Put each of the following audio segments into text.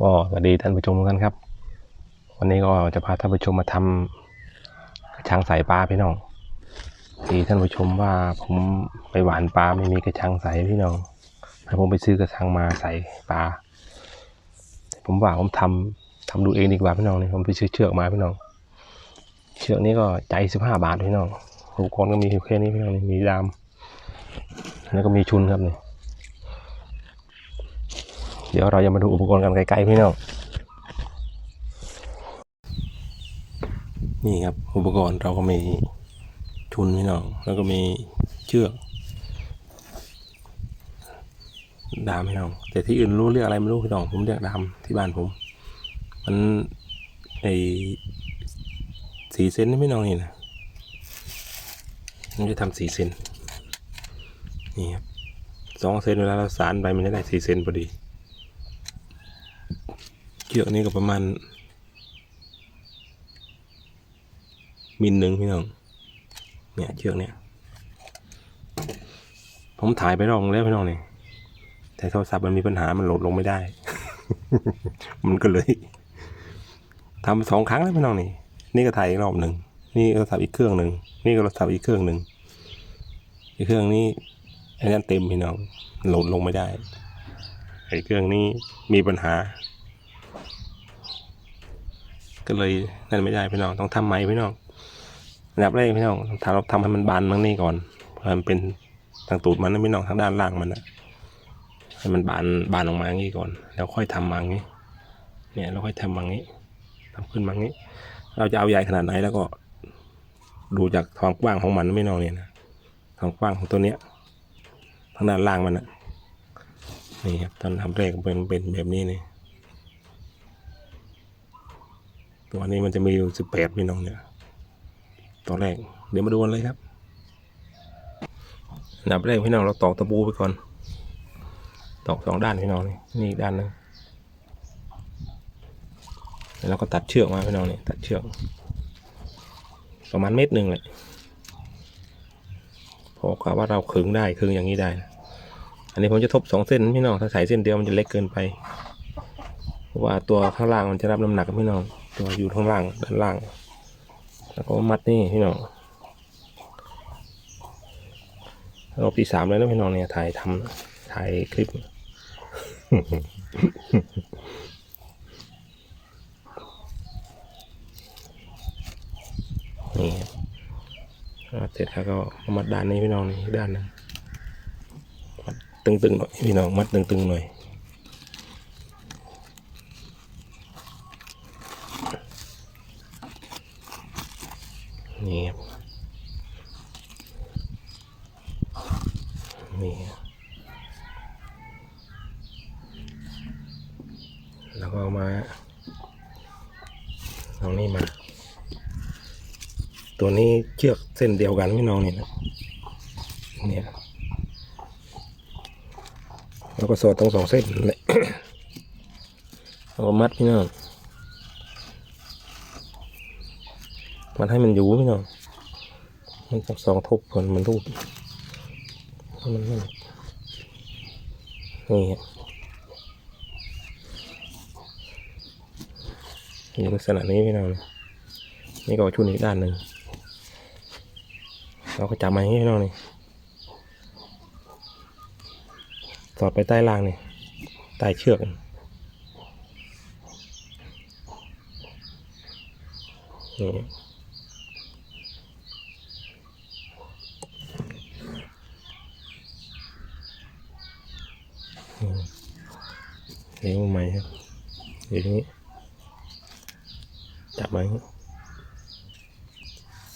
ก็สวัสดีท่านผู้ชมทุกท่านครับ วันนี้ก็จะพาท่านผู้ชมมาทำกระชังใส่ปลาพี่น้องทีท่านผู้ชมว่าผมไปหวานปลาไม่มีกระชังใส่พี่น้องให้ผมไปซื้อกระชังมาใส่ปลาผมว่าผมทำทำดูเองดีกว่าพี่น้องนี่ผมไปซื้อเชือกมาพี่น้อง เชือกนี้ก็ใจสิบห้าบาทพี่น้องอุปกรณ์ก็มีแค่นี้พี่น้องมีดามแล้วก็มีชุนครับเนี่ย เดี๋ยวเราจะมาดูอุปกรณ์กันไกลๆพี่น้องนี่ครับอุปกรณ์เราก็มีชุนพี่น้องแล้วก็มีเชือกดามพี่น้อง แต่ที่อื่นรู้เรียกอะไรไม่รู้พี่น้องผมเรียกดามที่บ้านผม มันไอสี่เซนนี่พี่น้องนี่นะมันจะทำสี่เซนนี่ครับสองเซนเวลาเราสารไปมันจะได้สี่เซนพอดี เชือกนี้ก็ประมาณมิลหนึ่งพี่น้อง เนี่ยเชือกเนี่ย ผมถ่ายไปรองแล้วพี่น้องนี่แต่โทรศัพท์มันมีปัญหา มันโหลดลงไม่ได้ มันก็เลยทำสองครั้งแล้วพี่น้องนี่ นี่ก็ถ่ายอีกรอบหนึ่ง นี่โทรศัพท์อีกเครื่องหนึ่ง นี่ก็โทรศัพท์อีกเครื่องหนึ่ง อีกเครื่องนี้ไอ้นั่นเต็มพี่น้อง โหลดลงไม่ได้ ไอ้เครื่องนี้มีปัญหา ก็เลยนั่นไม่ได้พี่น้องต้องทำใหม่พี่น้องอันดับแรกพี่น้องทำเราทำให้มันบานตรงนี้ก่อนมันเป็นทางตูดมันนะพี่น้องทางด้านล่างมันนะให้มันบานบานออกมาอย่างนี้ก่อน แล้วค่อยทำมาอย่างนี้ เนี่ยเราค่อยทำมาอย่างนี้ทำขึ้นมางนี้ เราจะเอาใหญ่ขนาดไหนแล้วก็ ดูจากความกว้างของมันนะพี่น้องเนี่ยนะความกว้างของตัวเนี้ยทางด้านล่างมันนะนี่ครับตอนทำแรกเป็นเป็นแบบนี้นี่ ตัวนี้มันจะมีอยู่สิบแปดพี่น้องเนี่ยตอนแรก เดี๋ยวมาดูกันเลยครับอันดับแรกพี่น้องเราตอกตะปูไปก่อน ตอกสองด้านพี่น้องนี่นี่อีกด้านหนึงแล้วเราก็ตัดเชือกมาพี่น้องนี่ตัดเชือกประมาณเม็ดหนึ่งเลยพอกะว่าเราขึงได้ขึงอย่างนี้ได้นะอันนี้ผมจะทบสองเส้นพี่น้องถ้าใส่เส้นเดียวมันจะเล็กเกินไปเพราะว่าตัวข้างล่างมันจะรับน้ำหนักพี่น้อง ตัวอยู่ข้างล่างด้านล่าง แล้วก็มัดนี่พี่น้องรอบที่สามแล้วนะพี่น้องเนี่ยถ่ายทำถ่ายคลิปนี่เสร็จแล้วก็มัดด้านนี้พี่น้องนี่ด้านหนึงมัดตึงๆหน่อยพี่น้องมัดตึงๆหน่อย นี่ครับนี่แล้วก็เอามาเอานี่มา ตัวนี้เชือกเส้นเดียวกันพี่น้องนี่นะเนี่ยแล้วก็สอดตรงสองเส้นเลยแล้วก็มัดพี่น้อง มันให้มันอยู่พี่น้อง มันต้องสองทุบก่อนมันรูดมันนั่นนี่ครับนี่ลักษณะนี้พี่น้อง นี่ก็ชุดอีกด้านหนึ่ง เราก็จับมาอย่างนี้พี่น้องนี่สอดไปใต้ล่างนี่ ใต้เชือกนี่ เลี้ยงใหม่ครับอย่างนี้จับไว้อย่างนี้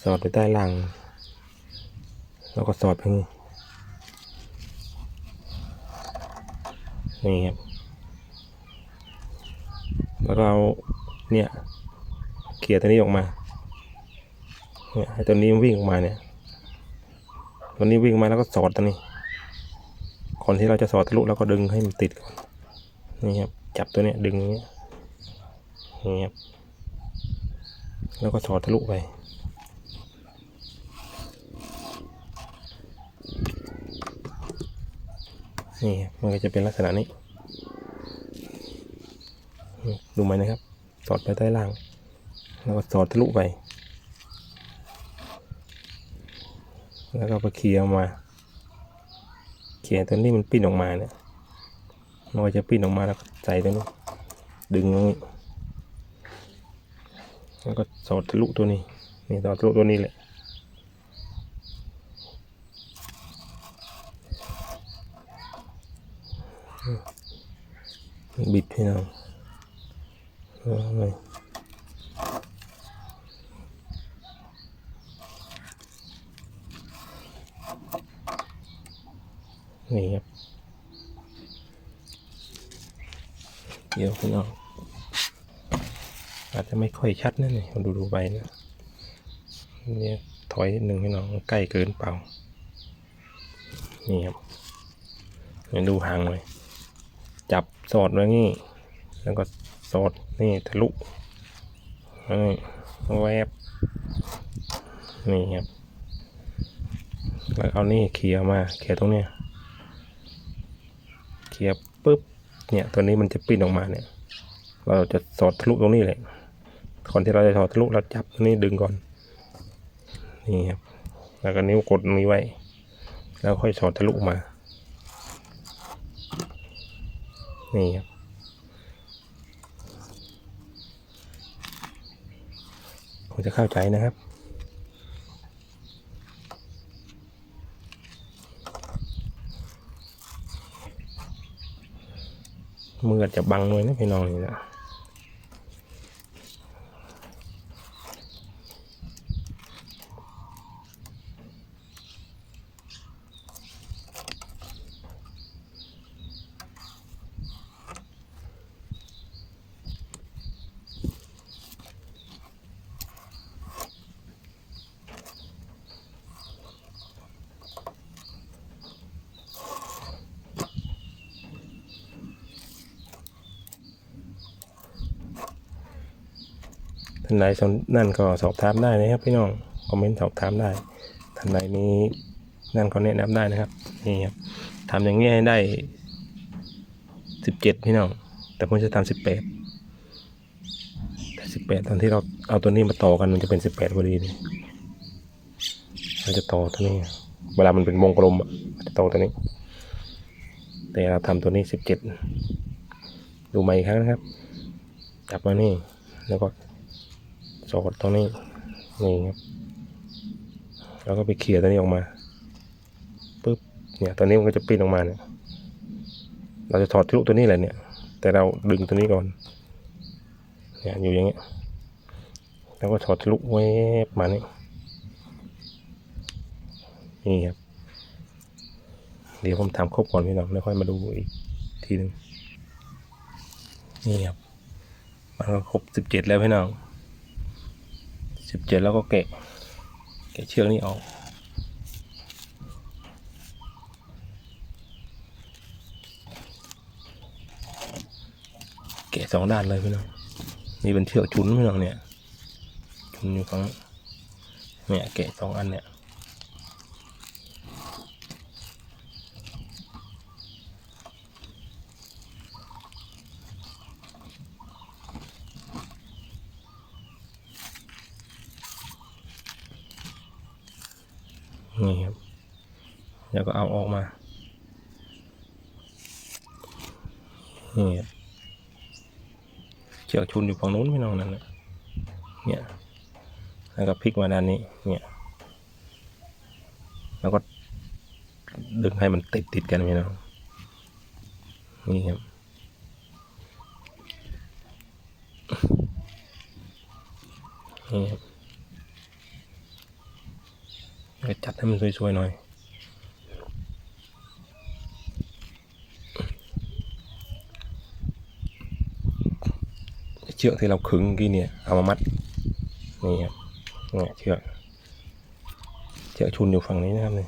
สอดไปใต้หล่างแล้วก็สอดไปนี่นี่ครับ แล้วก็เอาเนี่ยเขี่ยตัวนี้ออกมาเนี่ยให้ตัวนี้มันวิ่งออกมาเนี่ยตัวนี้วิ่งมาแล้วก็สอดตัวนี้ก่อนที่เราจะสอดทะลุเราก็ดึงให้มันติดก่อน นี่ครับจับตัวเนี้ยดึงอย่างเงี้ยนี่ครับแล้วก็สอดทะลุไปนี่มันก็จะเป็นลักษณะนี้ดูไหมนะครับ สอดไปใต้ล่าง แล้วก็สอดทะลุไป แล้วก็ไปเคลียร์มา เคลียร์ตัวนี้มันปิ้นออกมาเนี่ย มันก็จะปิ้นออกมาแล้วก็ใส่ตัวนี้ดึงตรงนี้แล้วก็สอดทะลุตัวนี้นี่สอดทะลุตัวนี้แหละบิดพี่น้องเอาไว้นี่ครับ เดี๋ยวพี่น้องอาจจะไม่ค่อยชัดนะนี่ดูดูๆไปนะเนี่ยถอยนิดหนึ่งพี่น้องใกล้เกินเปล่านี่ครับเดี๋ยวดูห่างเลยจับสอดไว้นี่ แล้วก็สอดนี่ทะลุนี่แวบนี่ครับแล้วเอานี่เคลียมาเคลียตรงเนี้ยเคลียปุ๊บ เนี่ยตัวนี้มันจะปิ้นออกมาเนี่ย เราจะสอดทะลุตรงนี้เลยก่อนที่เราจะสอดทะลุเราจับตรงนี้ดึงก่อน นี่ครับ แล้วก็นิ้วกดตรงนี้ไว้ แล้วค่อยสอดทะลุมา นี่ครับคงจะเข้าใจนะครับ มืออาจจะบังหน่อยนะพี่น้องนี่นะ ท่านใดสนนั่นก็สอบถามได้นะครับพี่น้องคอมเมนต์สอบถามได้ท่านใดมีนั่นก็แนะนำได้นะครับนี่ครับทำอย่างนี้ให้ได้สิบเจ็ดพี่น้องแต่ผมจะทำสิบแปดแต่สิบแปดตอนที่เราเอาตัวนี้มาต่อกันมันจะเป็นสิบแปดพอดีเลยเราจะต่อตัวนี้ เวลามันเป็นวงกลมอะมันจะต่อตัวนี้ แต่เราทำตัวนี้สิบเจ็ดดูใหม่อีกครั้งนะครับ จับมานี่แล้วก็ สอดตรงนี้ นี่ครับ แล้วก็ไปเคลียตัวนี้ออกมาปุ๊บเนี่ยตัวนี้มันก็จะปิ้นออกมาเนี่ย เราจะถอดทะลุตัวนี้แหละเนี่ย แต่เราดึงตัวนี้ก่อน เนี่ยอยู่อย่างเงี้ย แล้วก็ถอดทะลุแวบมานี่นี่ครับ เดี๋ยวผมทำครบก่อนพี่น้องแล้วค่อยมาดูอีกทีหนึ่งนี่ครับมันก็ครบสิบเจ็ดแล้วพี่น้อง สิบเจ็ดแล้วก็แกะแกะเชือกนี้ออกแกะสองด้านเลยพี่น้อง นี่เป็นเชือกชุนพี่น้องเนี่ย ชุนอยู่ฝั่งเนี่ยแกะสองอันเนี่ย นี่ครับ แล้วก็เอาออกมาเนี่ครับเชือกชุนอยู่ฝั่งนู้นพี่น้องนั่นแหละเนี่ยแล้วก็พลิกมาด้านนี้เนี่ยแล้วก็ดึงให้มันติดติดกันพี่น้องนี่ครับนี่ครับจัดให้มันสวยๆหน่อย เชือกที่เราขึงเมื่อกี้เนี่ยเอามามัดนี่ครับเนี่ยเชือกเชือกชุนอยู่ฝั่งนี้นะครับนี่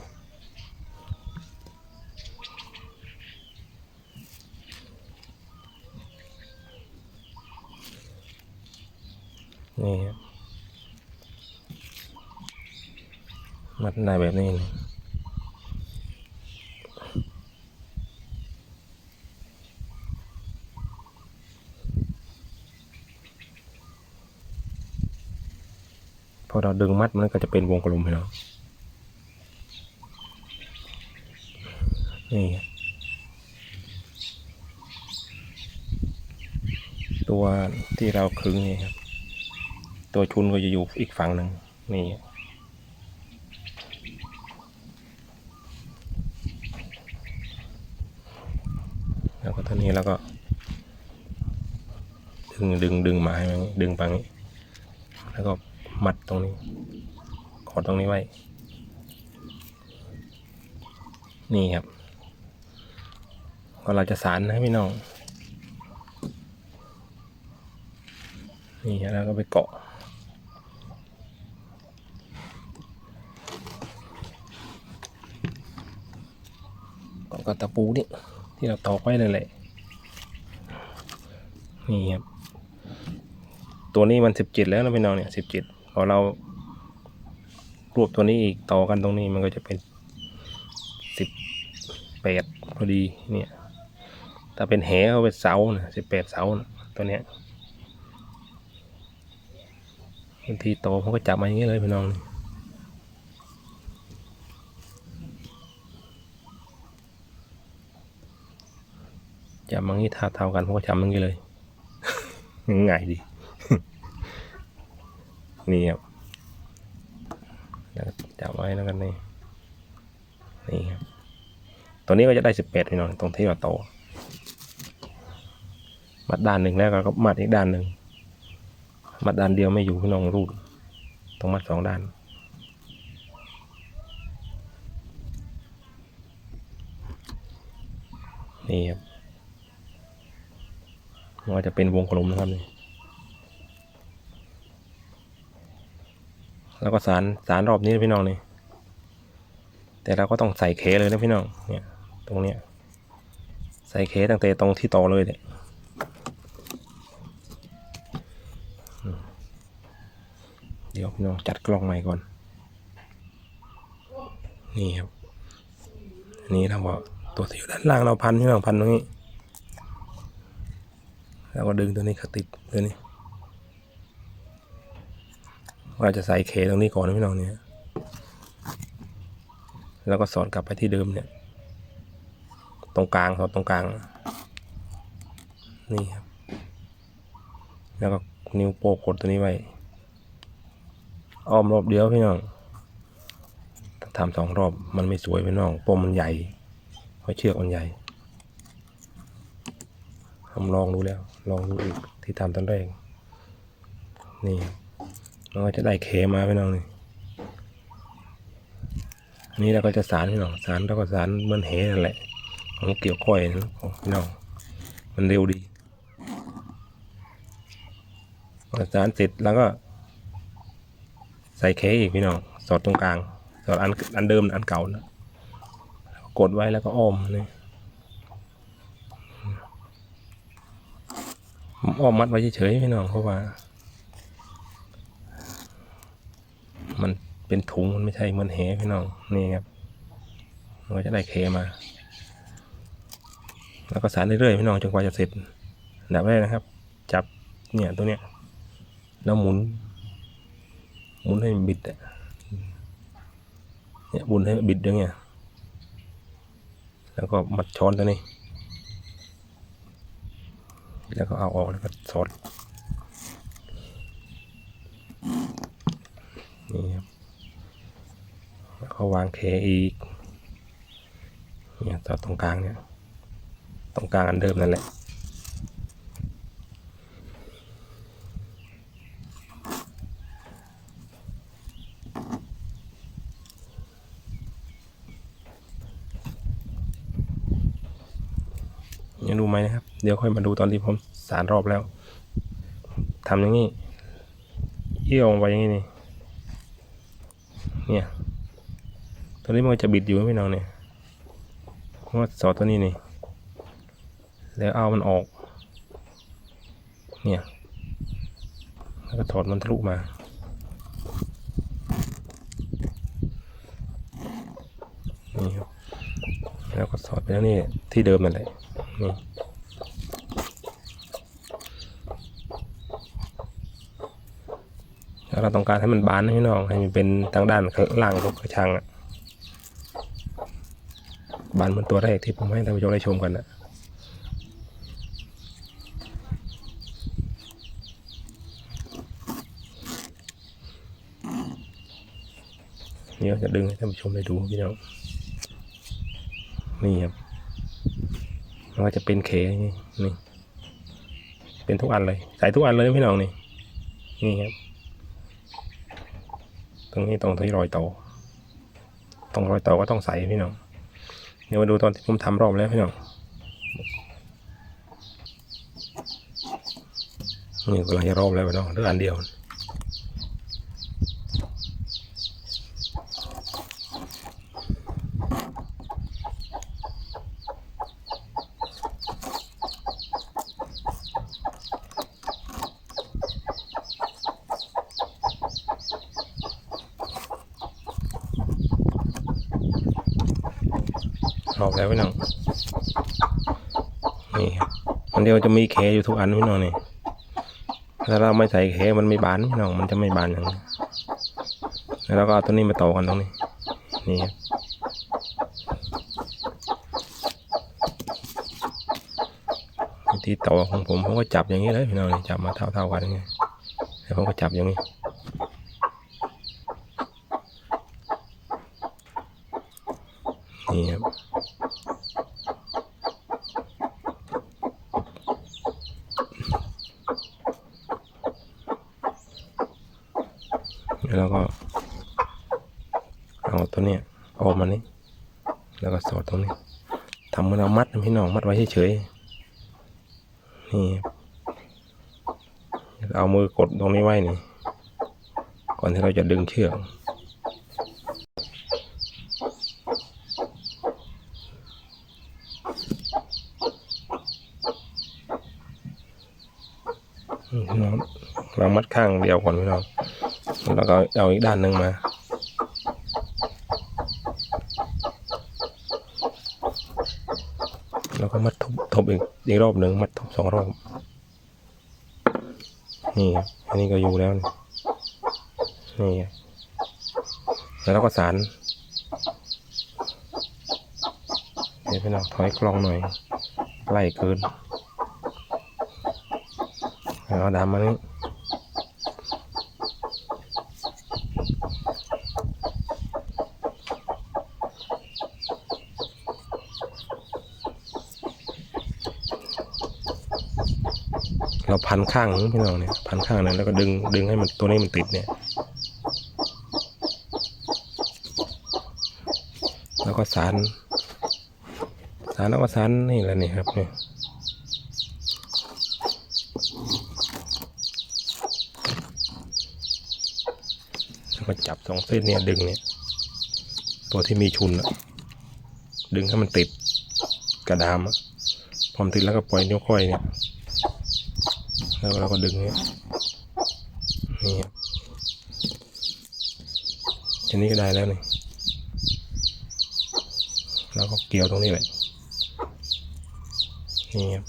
นี่ครับมัดได้แบบนี้เล พอเราดึงมัดมันก็จะเป็นวงกลมพี่น้องนี่ตัวที่เราขึงนี่ครับตัวชุนก็จะอยู่อีกฝั่งหนึ่งนี่แล้วก็ตัวนี้แล้วก็ ดึงดึงดึงมาให้มันดึงไปนี้แล้วก็ หมัดตรงนี้กอดตรงนี้ไว้ นี่ครับก็เราจะสารนะพี่น้อง นี่แล้วก็ไปเกาะเกาะกับตะปูนี่ที่เราตอกไว้เลยแหละนี่ครับ ตัวนี้มันสิบเจ็ดแล้วนะพี่น้องเนี่ยสิบเจ็ด พอเรารวบตัวนี้อีกต่อกันตรงนี้มันก็จะเป็นสิบแปดพอดีเนี่ยถ้าเป็นแหเขาเป็นเสานะสิบแปดเสานะตัวเนี้ยบางทีโตผมก็จับมาอย่างนี้เลยพี่น้องจับมาอย่างนี้ท่าเท่ากันผมก็จับมาอย่างนี้เลยง่ายดี นี่ครับแล้วจับไว้แล้วกันนี่นี่ครับตัวนี้ก็จะได้สิบแปดพี่น้องตรงที่เราโตมัดด้านหนึ่งแล้วก็มัดอีกด้านหนึ่งมัดด้านเดียวไม่อยู่พี่น้องรูดต้องมัดสองด้านนี่ครับมันก็จะเป็นวงกลมนะครับนี่ แล้วก็สารสารรอบนี้พี่น้องนี่แต่เราก็ต้องใส่เคเลยนะพี่น้องเนี่ยตรงเนี้ยใส่เคตั้งแต่ตรงที่ต่อเลยเนี่ยเดี๋ยวพี่น้องจัดกล้องใหม่ก่อน นี่ครับอันนี้เราบอกตัวที่อยู่ด้านล่างเราพันพี่น้องพันตรงนี้ แล้วก็ดึงตัวนี้เขาติดตัวนี้ เราจะใส่เคตรงนี้ก่อนนะพี่น้องเนี่ย แล้วก็สอดกลับไปที่เดิมเนี่ย ตรงกลางสอดตรงกลาง นี่ครับ แล้วก็นิ้วโป้งกดตัวนี้ไว้อ้อมรอบเดียวพี่น้องทำสองรอบมันไม่สวยพี่น้องปมมันใหญ่เพราะเชือกมันใหญ่ผมลองดูแล้ว ลองดูอีกที่ทำตอนแรกนี่ มันก็จะได้เคมาพี่น้องนี่อันนี้เราก็จะสารพี่น้องสารแล้วก็สารเหมือนเหนั่นแหละของเกี่ยวก้อยนะของพี่น้องมันเร็วดีสารเสร็จแล้วก็ใส่เคอีกพี่น้องสอดตรงกลางสอดอันอันเดิมอันเก่านะกดไว้แล้วก็อ้อมนี่อ้อมมัดไว้เฉยๆพี่น้องเพราะว่า มันเป็นถุงมันไม่ใช่เหมันแหพี่น้องนี่ครับมันก็จะได้เคมา แล้วก็สารเรื่อยๆพี่น้องจนกว่าจะเสร็จดับแรกนะครับ จับเนี่ยตัวเนี้ยแล้วหมุน หมุนให้มันบิดอะเนี่ยหมุนให้มันบิดอย่างเงี้ยแล้วก็มัดช้อนตัวนี้ แล้วก็เอาออกแล้วก็สอด นี่ครับแล้วก็วางเคอีกเนี่ยต่อตรงกลางเนี่ย ตรงกลางอันเดิมนั่นแหละยังดูไหมนะครับ เดี๋ยวค่อยมาดูตอนที่ผมสารรอบแล้วทำอย่างนี้เยี่ยวลงไปอย่างนี้นี่ เนี่ยตัวนี้มันจะบิดอยู่พี่น้องเนี่ยเพราะว่าสอดตัวนี้นี่แล้วเอามันออก เนี่ย แล้วก็ถอดมันทะลุมา นี่ครับ แล้วก็สอดไปแล้วนี่ที่เดิมนั่นแหละนี่ เราเราต้องการให้มันบานนะพี่น้อง ให้มันเป็นทางด้านข้างล่างของกระชังอะบานเหมือนตัวแรกที่ผมให้ท่านผู้ชมได้ชมกันนะนี่เราจะดึงให้ท่านผู้ชมได้ดูพี่น้องนี่ครับมันก็จะเป็นเคนี่นี่ เป็นทุกอันเลย ใส่ทุกอันเลยพี่น้องนี่ นี่ครับ ตรงนี้ตรงที่รอยต่อตรงรอยต่อก็ต้องใส่พี่น้องเดี๋ยวมาดูตอนที่ผมทำรอบแล้วพี่น้องนี่กำลังจะรอบแล้วพี่น้องเหลืออันเดียว รอบแล้วพี่น้อง นี่ครับมัน เดียวจะมีแขอยู่ทุกอันพี่น้องนี่ถ้าเราไม่ใส่แขมันไม่บานพี่น้องมันจะไม่บานอย่างนี้แล้วเราก็เอาตัวนี้มาต่อกันตรงนี้ นี่ครับที่ต่อของผมผมก็จับอย่างนี้เลยพี่น้องจับมาเท่าๆกันอย่างนี้แล้วผมก็จับอย่างนี้ นี่ครับ แล้วก็เอาตัวเนี้ยออกมานี่แล้วก็สอดตรงนี้ทำเหมือนเรามัดนะพี่น้องมัดไว้ เฉยๆนี่เอามือกดตรงนี้ไว้นี่ ก่อนที่เราจะดึงเชือกเรามัดข้างเดียวก่อนพี่น้องแล้วก็เอาอีกด้านหนึ่งมา แล้วก็มัด ทบอีกอีกรอบหนึ่งมัดทบสองรอบ นี่อันนี้ก็อยู่แล้ว นี่นี่แล้วเราก็สารเดี๋ยวพี่น้องถอยกลองหน่อยไล่เกินเอาดามมานี่ เราพันข้างพี่น้องเนี่ยพันข้างนั้นแล้วก็ดึงดึงให้มันตัวนี้มันติดเนี่ย แล้วก็สารสารแล้วก็สารนี่แหละนี่ครับเนี่ยแล้วก็จับสองเส้นเนี่ยดึงเนี่ย ตัวที่มีชุนอะดึงให้มันติดกระดามอะพอมติดแล้วก็ปล่อยนิ้วก้อยเนี่ย แล้วเราก็ดึงเนี่ยนี่ครับทีนี้ก็ได้แล้วนี่แล้วก็เกี่ยวตรงนี้แหละนี่ครับ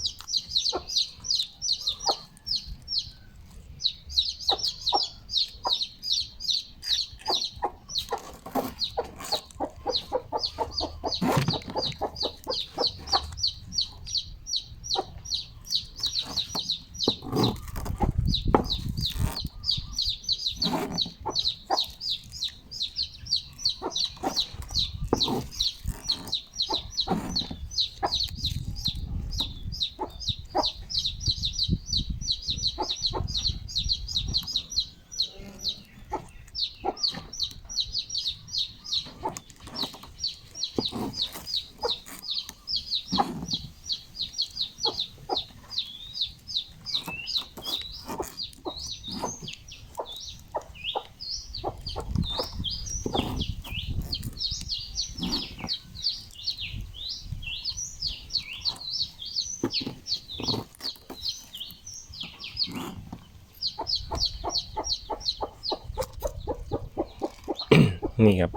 นี่ครับ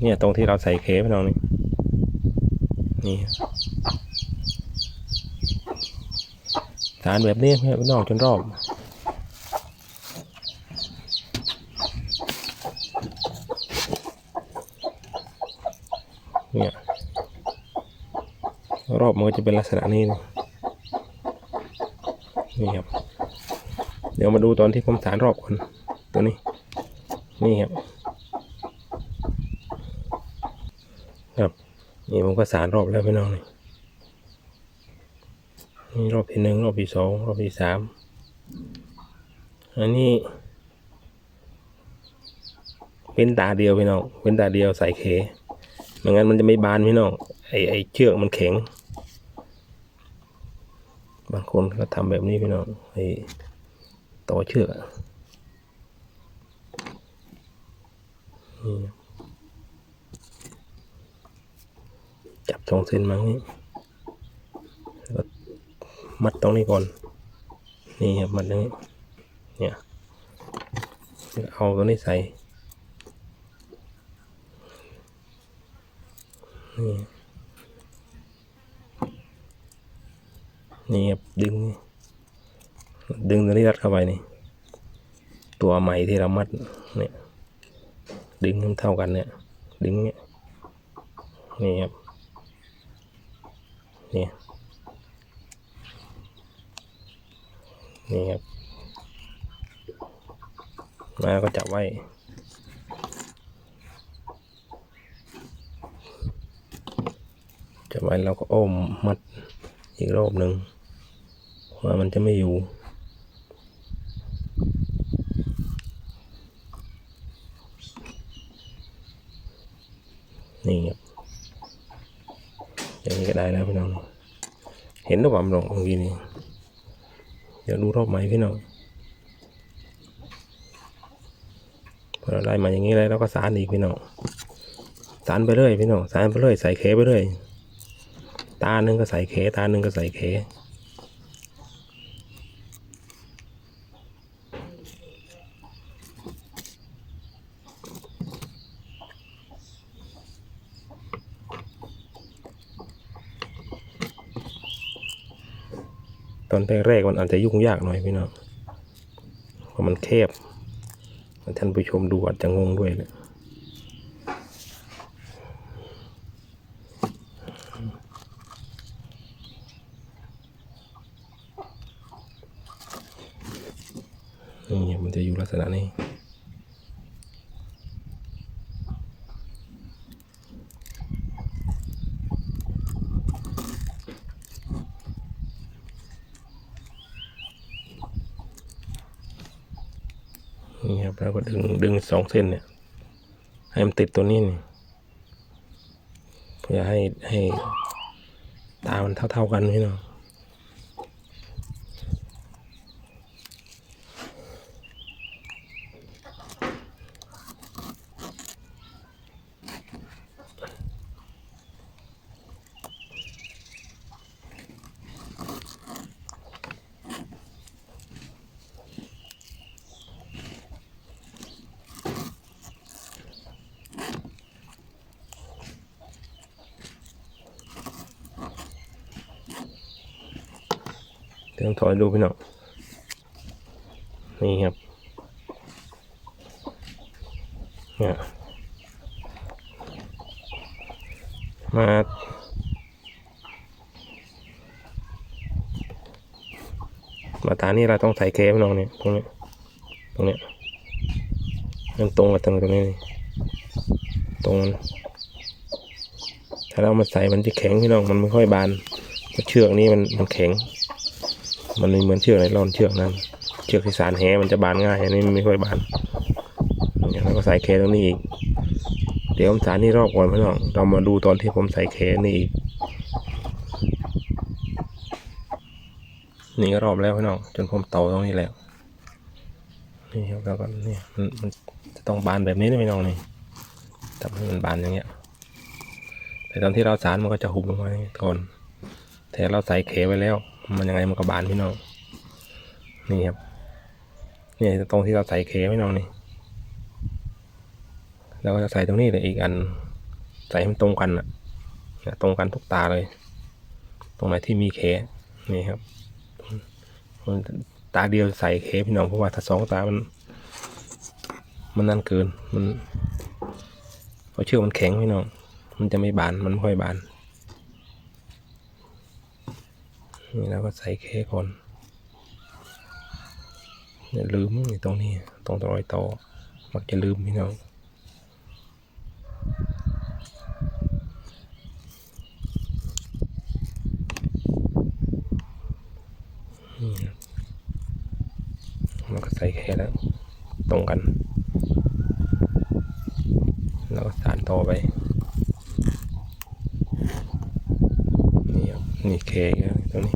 เนี่ยตรงที่เราใส่เคปน้องนี่นี่สารแบบนี้ครับนอกจนรอบเนี่ยรอบมันก็จะเป็นลักษณะนี้นี่ครับ เดี๋ยวมาดูตอนที่ผมสารรอบคนตัวนี้ นี่ครับครับนี่ผมก็สารรอบแล้วพี่น้องนี่นี่รอบที่หนึ่งรอบที่สองรอบที่สามอันนี้เป็นตาเดียวพี่น้องเป็นตาเดียวใส่เขไม่งั้นมันจะไม่บานพี่น้องไอไอเชือกมันแข็ง บางคนก็ทำแบบนี้พี่น้องไอต่อเชือกอะนี่ จับสองเส้นมางนี้แล้วก็มัดตรงนี้ก่อน นี่ครับมัดตรงนี้ เนี่ย เอาตัวนี้ใส่นี่นี่ครับดึง ดึงตัวนี้รัดเข้าไปนี่ ตัวใหม่ที่เรามัดเนี่ย ดึงเท่ากันเนี่ย ดึงเนี่ยนี่ครับนี่นี่ครับแล้วก็จับไว้จับไว้เราก็อ้อมมัดอีกรอบหนึ่งว่ามันจะไม่อยู่ นี่ครับอย่างนี้ก็ได้แล้วพี่น้อง เห็นหรือเปล่ามันลงเมื่อกี้นี้เดี๋ยวดูรอบใหม่พี่น้องพอเราได้มาอย่างนี้แล้วเราก็สานอีกพี่น้องสานไปเรื่อยพี่น้องสานไปเรื่อยใส่เคไปเรื่อยตาหนึ่งก็ใส่เคตาหนึ่งก็ใส่เค ตอนแรกๆมันอาจจะยุ่งยากหน่อยพี่น้องเพราะมันแคบท่านผู้ชมดูอาจจะงงด้วยเลยนี่มันจะอยู่ลักษณะนี้ นี่ครับแล้วก็ดึงดึงสองเส้นเนี่ย ให้มันติดตัวนี้นี่เพื่อให้ให้ตามันเท่า ๆกันพี่น้อง ถอยดูพี่น้อง นี่ครับเนี่ยมามาตานี่เราต้องใส่เคพี่น้องเนี่ยตรงนี้ตรงเนี้ยมันตรงกับตรงตรงนี้ตรงมันถ้าเรามาใส่มันจะแข็งพี่น้องมันไม่ค่อยบานเชือกนี้มันมันแข็ง มันไม่เหมือนเชือกไนลอนเชือกนั้น เชือกที่สารแหมันจะบานง่าย อันนี้มันไม่ค่อยบานอย่างนั้นก็ใส่เคตรงนี้อีก เดี๋ยวผมสารนี่รอบก่อนพี่น้อง เรามาดูตอนที่ผมใส่เคนี่อีก นี่ก็รอบแล้วพี่น้อง จนผมเตาตรงนี้แล้ว นี่ครับแล้วก็นี่มันมันจะต้องบานแบบนี้นะพี่น้องนี่ทำให้มันบานอย่างเงี้ย แต่ตอนที่เราสารมันก็จะหุบลงมาอย่างนี้ก่อนแต่เราใส่เขไว้แล้ว มันยังไงมันก็บานพี่น้อง นี่ครับนี่ตรงที่เราใส่เขพี่น้องนี่แล้วก็จะใส่ตรงนี้เลยอีกอัน ใส่ให้มันตรงกันอะตรงกันทุกตาเลย ตรงไหนที่มีเขนี่ครับตาเดียวใส่เขพี่น้องเพราะว่าถ้าสองตามัน มันนั่นเกินมันเพราะเชือกมันแข็งพี่น้อง มันจะไม่บานมันไม่ค่อยบาน นี่แล้วก็ใส่เคก่อนอย่าลืมนี่ตรงนี้ตรงรอยต่อมักจะลืมพี่น้องนี่นก็ใส่เคแล้วตรงกัน แล้วก็สานต่อไปนี่ครับนี่เคครับ ตรงนี้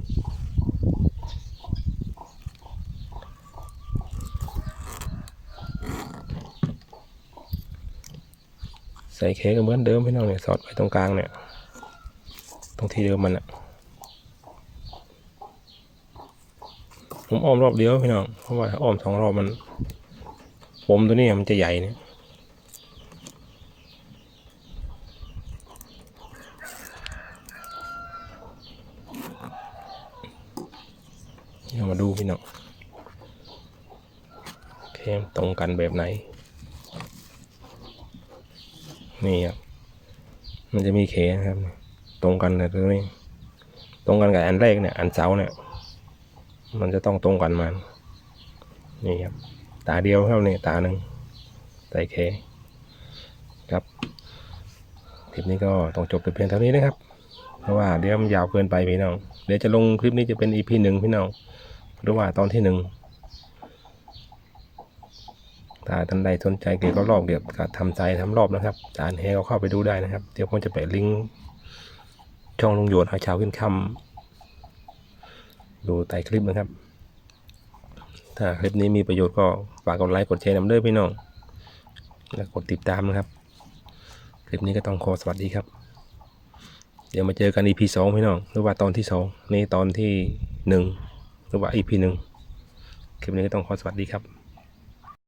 ใส่เคก็เหมือนเดิมพี่น้องเนี่ยสอดไว้ตรงกลางเนี่ย ตรงที่เดิมมันอะผมอ้อมรอบเดียวพี่น้องเพราะว่าอ้อมสองรอบมัน ผมตัวนี้มันจะใหญ่เนี่ยเรามาดูพี่น้อง มตรงกันแบบไหน นี่ครับ มันจะมีเคนครับ ตรงกันเลยตรงนี้ ตรงกันกับอันแรกเนี่ย อันเสาเนี่ย มันจะต้องตรงกันมานี่ครับ ตาเดียวเท่านี้ตาหนึ่งใส่เคครับ คลิปนี้ก็ต้องจบแต่เพียงเท่านี้นะครับเพราะว่าเดี๋ยวมันยาวเกินไปพี่น้อง เดี๋ยวจะลงคลิปนี้จะเป็น EP หนึ่งพี่น้อง หรือว่าตอนที่หนึ่ง ถ้าท่านใดสนใจเกี่ยวกับรอบเกี่ยวกับทำใจทำรอบนะครับจานแฮก็เข้าไปดูได้นะครับ เดี๋ยวผมจะแปะลิงก์ช่องลงโยนอาช้าขึ้นคำดูใต้คลิปนะครับ ถ้าคลิปนี้มีประโยชน์ก็ฝากกดไลค์กดแชร์นำเด้อพี่น้อง และกดติดตามนะครับ คลิปนี้ก็ต้องขอสวัสดีครับ เดี๋ยวมาเจอกัน EP สองพี่น้อง หรือว่าตอนที่สองนี่ตอนที่หนึ่งหรือว่า EP หนึ่งคลิปนี้ก็ต้องขอสวัสดีครับ